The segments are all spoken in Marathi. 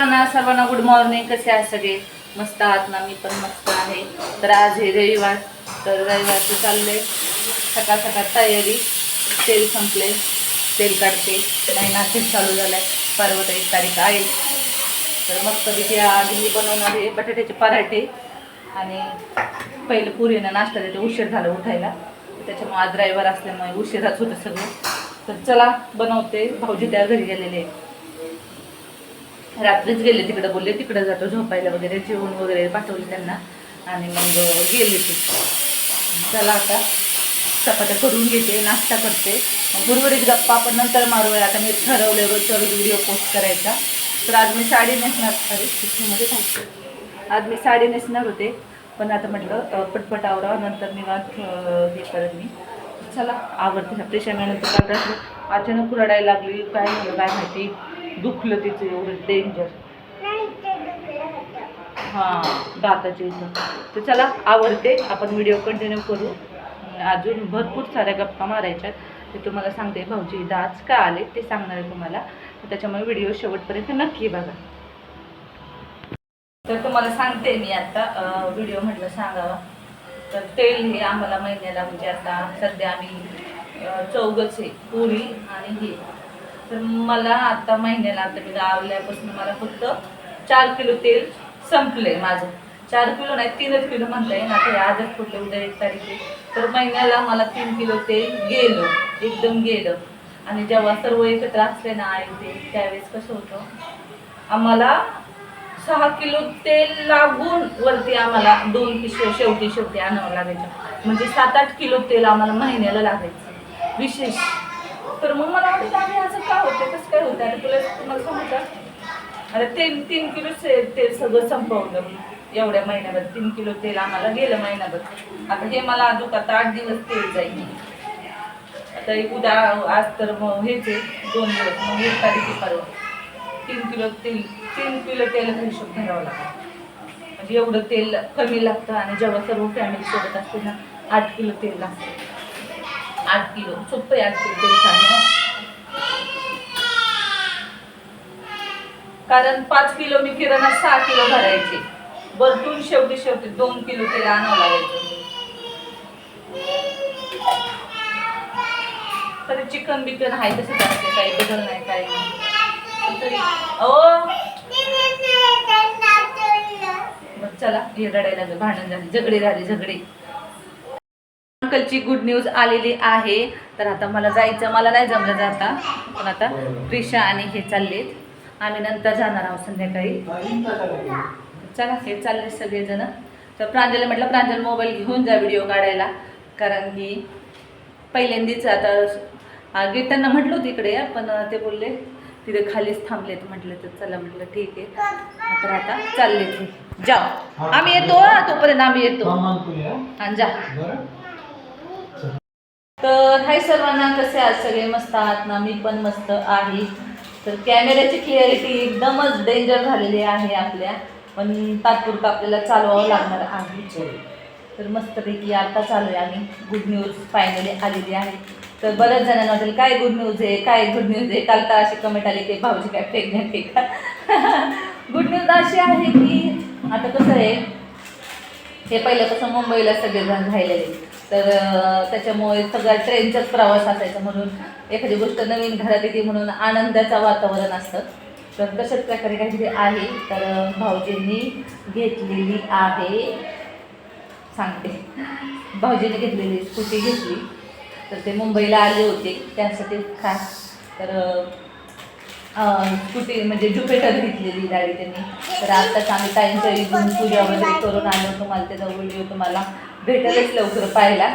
सर्वांना सर्वांना गुड मॉर्निंग कसे आहे सगळे? मस्त आहात ना? मी पण मस्त आहे. तर आज हे रविवार तर रविवारचं चाललंय. सकाळ सकाळ तयारी. तेल संपले. तेल काढते. नाही तेल चालू झालाय. परवा एक तारीख आहे. तर मस्त तिथे आज मी बनवणार आहे बटाट्याचे पराठे. आणि पहिलं पुरीनं नाश्ता त्याच्या उशीर झाला उठायला. त्याच्यामुळे आज रविवार असल्यामुळे उशिराच होतं सगळं. तर चला बनवते. भाऊजी त्या घरी गेलेले रात्रीच गेले तिकडे बोलले तिकडे जातो झोपायला वगैरे जेवण वगैरे पाठवले त्यांना. आणि मग गेले ते. चला आता चपात्या करून घेते नाश्ता करते. मग उर्वरित गप्पा आपण नंतर मारूया. आता मी ठरवले रोजचा व्हिडिओ पोस्ट करायचा. तर आज मी साडी नेसणार. सॉरी मध्ये आज मी साडी नेसणार होते. पण आता म्हटलं पटपट आवरा नंतर मी वाद हे करत मी. चला आवडते ह्या प्रेशा नंतर काल रात्री अचानक कुरडायला लागली. काय झालं काय माहिती. दुखलं तिचं एवढं डेंजर हां दाताच्या इथं. तर चला आवडते आपण व्हिडिओ कंटिन्यू करू. अजून भरपूर साऱ्या गप्पा मारायच्यात. ते तुम्हाला सांगते भाऊजी इथं आज का आले ते सांगणार आहे तुम्हाला. त्याच्यामुळे व्हिडिओ शेवटपर्यंत नक्की बघा. तर तुम्हाला सांगते मी आता व्हिडिओ म्हटलं सांगावा. तर तेल हे आम्हाला महिन्याला म्हणजे आता सध्या आम्ही चौघच आहे पुरी आणि हे. तर मला आता महिन्याला आता मी गावल्यापासून मला फक्त चार किलो तेल संपलंय माझं. चार किलो नाही तीनच किलो म्हणता येईल आता हे आजच फुटले उद्या एक तारीख. तर महिन्याला मला तीन किलो तेल गेलं एकदम गेलं. आणि जेव्हा सर्व एकत्र असले ना आई ते त्यावेळेस कसं होतं आम्हाला सहा किलो तेल लागून वरती आम्हाला दोन पिशव्या शेवटी शेवटी आणावं लागायचं. म्हणजे सात आठ किलो तेल आम्हाला महिन्याला लागायचं. विशेष. तर मग मला वाटतं आम्ही असं का होतं कसं काय होतं आणि तुला तुम्हाला सांगू का? आता तीन तीन किलो से- तेल सगळं संपवलं. एवढ्या महिन्याभर. तीन किलो तेल आम्हाला गेलं महिन्याभर आता हे मला अजून आता आठ दिवस तेल जाईल. आता एक उद्या आज तर मग हेच आहे. दोन दिवस. मग एक तारीख परवा. तीन किलो तेल तीन किलो तेल हिशोब धरावा लागतो म्हणजे एवढं तेल कमी लागतं आणि जेव्हा सर्व फॅमिली सोबत असते ना आठ किलो तेल लागतं. आठ किलो सोपं आहे आठ किलो तेल कारण पाच किलो मी किराणा सहा किलो भरायचे. बदलून शेवटी शेवटी दोन किलो तेल आणावं लागायचं. तरी चिकन बिकन आहे तसं जास्त काही बदल नाही काही तरी ओ मग चला हे रडायला भांडण झाली झगडे झाले झगडे. अंकलची गुड न्यूज आलेली आहे. तर आता मला जायचं मला नाही जमलं जाता. पण आता प्रिशा आणि हे चाललेत. आम्ही नंतर जाणार आहोत संध्याकाळी. चला हे चालले सगळेजण. तर प्रांजलला म्हटलं प्रांजल मोबाईल घेऊन जा व्हिडिओ काढायला. कारण की पहिल्यांदीच आता अं, गीतांना म्हटलं होतं इकडे पण ते बोलले तिथे खालीच थांबलेत म्हटलं तर चला म्हटलं ठीक आहे. तर आता चालले ते जाओ आम्ही येतो तोपर्यंत आम्ही येतो. आणि जा. तर हाय सर्वांना कसे आज सगळे मस्त आहात ना? मी पण मस्त आहे. तर कॅमेऱ्याची क्लिअरिटी एकदमच डेंजर झालेली आहे आपल्या. पण तात्पुरतं आपल्याला चालवावं लागणार आहे. तर मस्तपैकी आता चालू आहे आम्ही. गुड न्यूज फायनली आलेली आहे. तर बऱ्याच जणांना वाटेल काय गुड न्यूज आहे? काय गुड न्यूज आहे? काल तर अशी कमेंट आली की भाऊजी काय प्रेग्नेंट आहे का? गुड न्यूज अशी आहे की आता कसं आहे हे पहिल्यापासून मुंबईला सगळेजण राहिलेले. तर त्याच्यामुळे सगळा ट्रेनचाच प्रवास असायचा म्हणून एखादी गोष्ट नवीन घरात येते म्हणून आनंदाचं वातावरण असतं. तर तशाच प्रकारे काहीतरी आहे. तर भाऊजींनी घेतलेली आहे. सांगते. भाऊजीने घेतलेली स्कूटी घेतली. तर ते मुंबईला आले होते. त्यासाठी खास. तर स्कूटी म्हणजे ज्युपिटर घेतलेली गाडी त्यांनी. तर आत्ताच आम्ही ताईंच्या इथून पूजा वगैरे करून आलो. तुम्हाला त्याचा व्हिडिओ तुम्हाला भेटेलच लवकर पाहायला.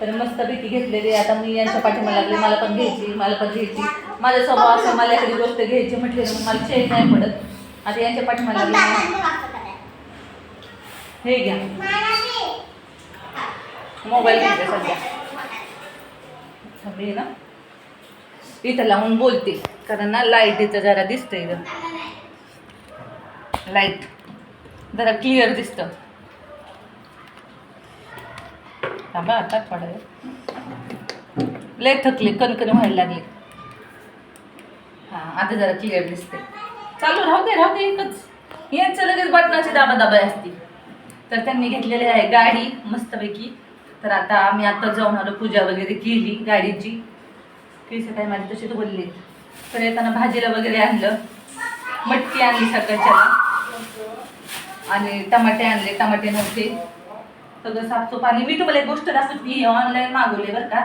तर मस्तपैकी घेतलेली. आता मी यांच्या पाठीमा लागले. मला पण घ्यायची मला पण घ्यायची. माझा स्वभाव असं मला एखादी गोष्ट घ्यायची म्हटली तर मला चेंज नाही पडत. आता यांच्या पाठीमा लागले. हे घ्या. मोबाईल घ्यायचा सध्या. सगळी ना. इथं लावून बोलते कारण ना लाईटीचं जरा दिसतं इथं लाइट जरा क्लिअर दिसतं. थांबा आता पडाय लय थकले कणकण व्हायला लागले. हां आता जरा क्लिअर दिसते चालू राहू दे राहू दे एकच. यांचं लगेच बटनाची दाबा दाबा असते तर त्यांनी घेतलेली आहे गाडी मस्तपैकी. तर आता आम्ही आता जाऊन आलो पूजा वगैरे केली गाडीची. केस काय माझी तशी बोलली. तर येताना भाजीला वगैरे आणलं. मटकी आणली सकाळच्याला आणि टमाटे आणले टमाटे नव्हते. सगळं साफसूफ आणि मी तुम्हाला एक गोष्ट दाखवत मी ऑनलाईन मागवले बरं का.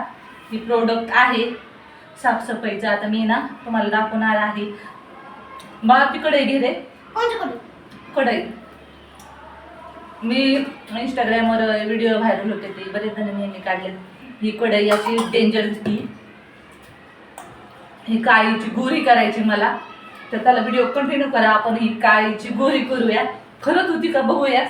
ही प्रोडक्ट आहे साफसफाईचं. आता मी ना तुम्हाला दाखवणार आहे. बाळा तिकडे घे रे? कढई. मी इंस्टाग्रामवर व्हिडिओ व्हायरल होते ते. बरेच जणांनी यांनी काढले ही कढई अशी डेंजर दिसती ही काळीची गोरी करायची मला. तर त्याला व्हिडिओ कंटिन्यू करा. आपण ही काळीची गोरी करूया. खरंच होती का बघूया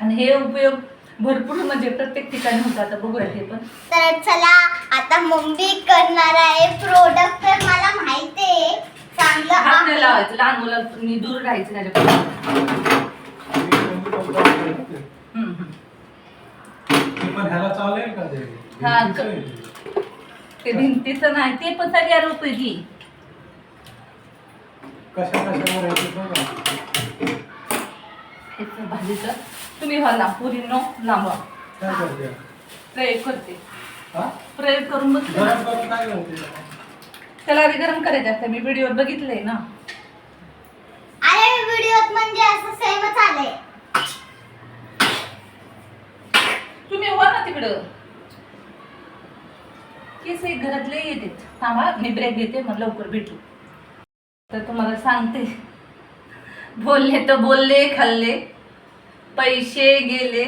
आणि हे उपयोग भरपूर म्हणजे प्रत्येक ठिकाणी होतात. आता बघूया हे पण. तर चला आता मम्मी करणार आहे प्रोडक्ट तर मला माहिती आहे चांगलं हात नाही लावायचं लहान मुलांनी दूर राहायचं त्याच्यापासून हम्म, हम्म. पण ह्याला चालेल का ते हा, ते. भिंतीचं नाही ते पण सगळ्या उपयोगी कशा ह्याचं भाजीचं. तुम्ही व्हा पुरी नो काय करते? प्रयोग करते. हा? प्रयोग करून बघते ना. गरम करून काय करते? त्याला आधी गरम करायचं असतं. मी व्हिडिओ बघितलंय ना. अरे व्हिडिओत म्हणजे असं सेमच आलंय. तुम्ही व्हा ना तिकडं. एक घरातले येते. थांबा मी ब्रेक घेते मग लवकर भेटू. तर तुम्हाला सांगते. बोलले तर बोलले खाल्ले पैसे गेले.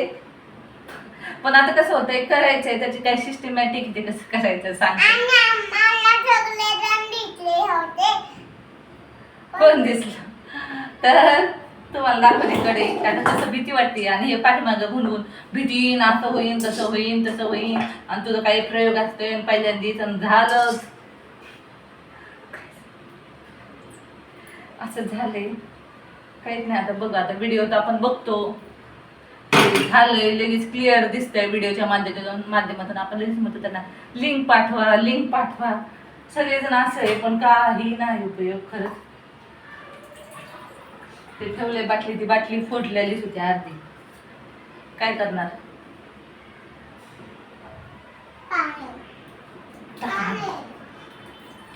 पण आता कसं होतंय करायचंय त्याची काय सिस्टमॅटिक ते कसं करायचं सांगते. कोण दिसलं? तर तुम्हाला दाखवते कडे. आता कसं भीती वाटते आणि हे पाठीमागं भुलवून भीतीन असं होईन तसं होईन तसं होईन. आणि तुझं काही प्रयोग असतोय पहिल्यांदीच आणि झालंच. असं झालंय. काहीच नाही आता बघ आता व्हिडिओ तर आपण बघतो. झालंय लगेच क्लिअर दिसतंय व्हिडिओच्या माध्यमातून माध्यमातून. आपण लगेच म्हणतो त्यांना लिंक पाठवा लिंक पाठवा. सगळेजण असं आहे पण काही नाही उपयोग खरंच. ते ठेवले बाटली ती बाटली फोडलेलीच होती अर्धी. काय करणार?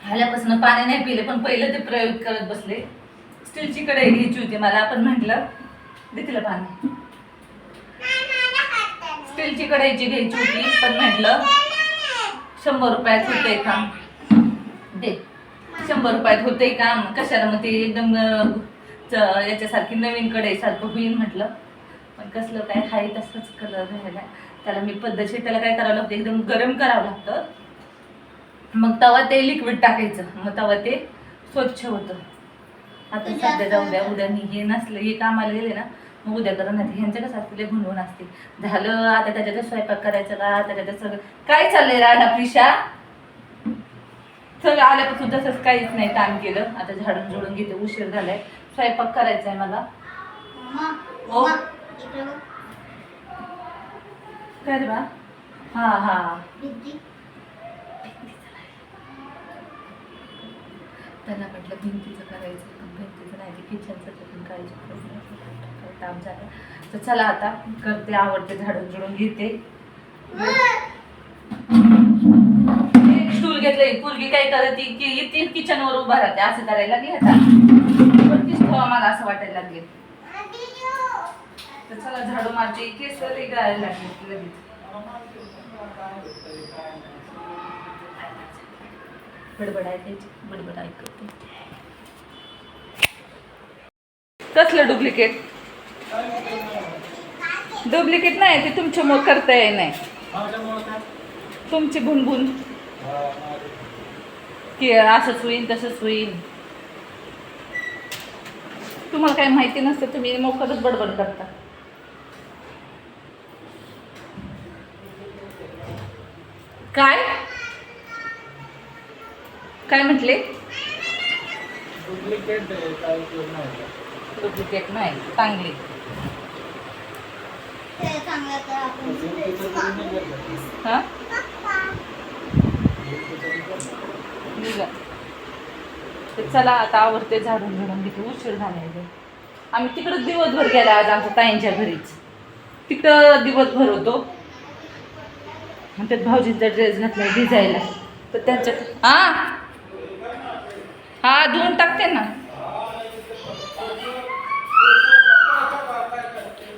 आल्यापासून पाणी नाही पिले पण पहिलं ते प्रयोग करत बसले. स्टीलची कढई घ्यायची होती मला आपण म्हटलं दे तिला पाणी. स्टीलची कढईची घ्यायची होती पण म्हटलं शंभर रुपयात होते काम. दे. शंभर रुपयात होते काम. कशाला मग ते एकदम याच्यासारखी नवीन कढई सारखं होईल म्हटलं. पण कसलं काय हाय तसंच कलर राहिला. त्याला मी पद्धतशीर त्याला काय करावं लागतं? एकदम गरम करावं लागतं. मग तवा ते लिक्विड टाकायचं. मग तवा ते स्वच्छ होतं. आता सध्या जाऊ द्या उद्या मी हे नसलं हे कामाला गेले ना मग उद्या करा नाही ह्यांचं कसं असते? गुणवून असते झालं आता त्याच्यात स्वयंपाक करायचं का? त्याच्यात सगळं काय चाललंय राडा पिशा सगळं आल्यापासून तसंच काहीच नाही काम केलं. आता झाडून झोडून घेते उशीर झालाय. स्वयंपाक करायचा आहे मला हो. काय रे बा? हा हा. त्यांना म्हटलं भिंतीचं करायचं पण भिंतीचं नाही ते किचनचं पण काळजी काम झालं तर चला आता करते आवडते झाडून झुडून घेते. स्टूल घेतलंय पोरगी काय करते की येते किचनवर उभा राहते असं करायला लागली आता. ठेवा मला असं वाटायला लागले. तर चला झाडू माझे केस लई गळायला लागले लगेच. बडबड ऐकायची बडबड ऐकते कसलं डुप्लिकेट? डुप्लिकेट नाही ते तुमच्यामुळे करता येई नाही तुमची भुनभुन हा, की असंच होईन तसंच होईन. तुम्हाला काही माहिती नसतं तुम्ही मोकरच बडबड करता. काय? काय म्हटले? डुप्लिकेट नाही. त्याचा. डुप्लिकेट नाही चांगली. हा भिंतीचं निघत नाही. निघा तर चला आता आवडते झाडून झडून घेते उशीर झाला आम्ही तिकडं दिवसभर गेला आज आमच्या ताईंच्या घरीच. तिकडं दिवसभर होतो. मग त्यात भाऊजींचा ड्रेस घातला भिजायला. तर त्यांच्या हा? हा धुवून टाकते ना.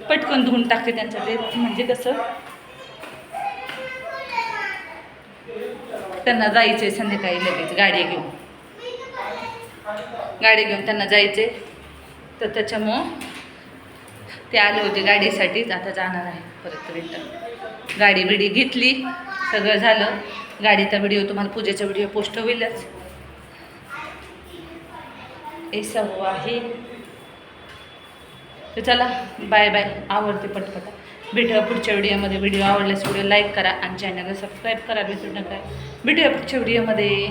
पटकन धुवून टाकते त्यांचा ड्रेस म्हणजे कसं? त्यांना जायचंय संध्याकाळी लगेच गाडी घेऊन. गाडी घेऊन त्यांना जायचे. तर त्याच्यामुळं ते आले होते गाडीसाठीच आता जाणार आहे परत रिटर्न गाडी बिडी घेतली. सगळं झालं. गाडीचा व्हिडिओ तुम्हाला पूजेचा व्हिडिओ पोस्ट होईलच. हे सर्व आहे. तर चला बाय बाय आवडते पटपट. भेटूया पुढच्या व्हिडिओमध्ये व्हिडिओ आवडल्यास व्हिडिओ लाईक करा आणि चॅनलला सबस्क्राईब करा. विसरू नका. भेटूया पुढच्या व्हिडिओमध्ये